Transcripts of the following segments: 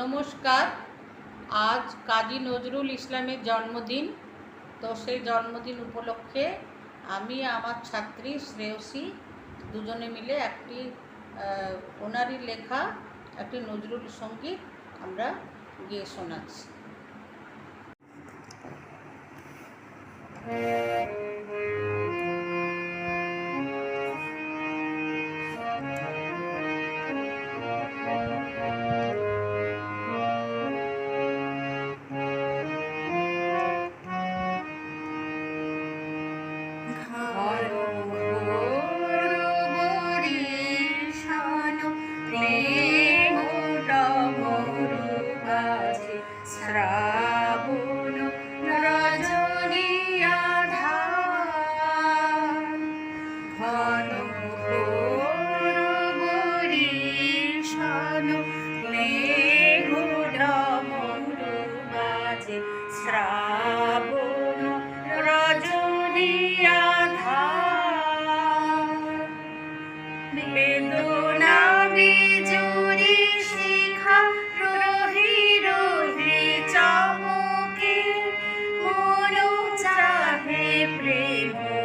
নমস্কার, আজ কাজী নজরুল ইসলামের জন্মদিন। তো সেই জন্মদিন উপলক্ষে আমি, আমার ছাত্রী শ্রেয়সী দুজনে মিলে একটি ওনারই লেখা, একটি নজরুল সংগীত আমরা গিয়ে শোনাচ্ছি। যে শ্রাবণ রজনী আধার বেদনা বিজুরি শিখা রহি রহি চমকে মন চাহে প্রেম।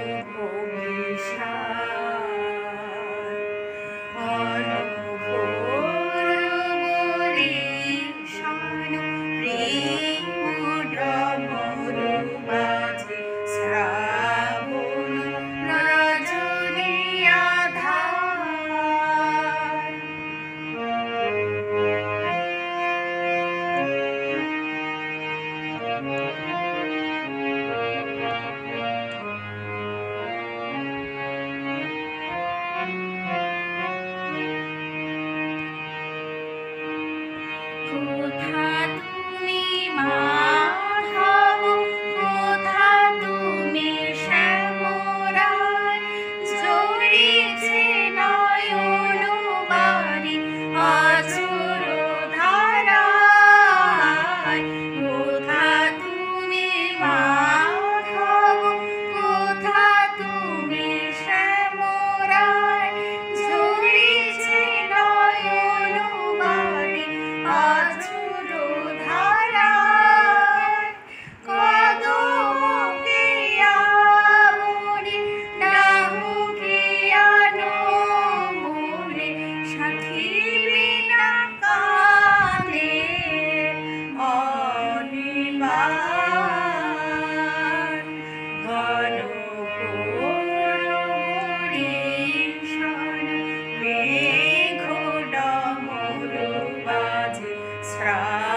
Christ.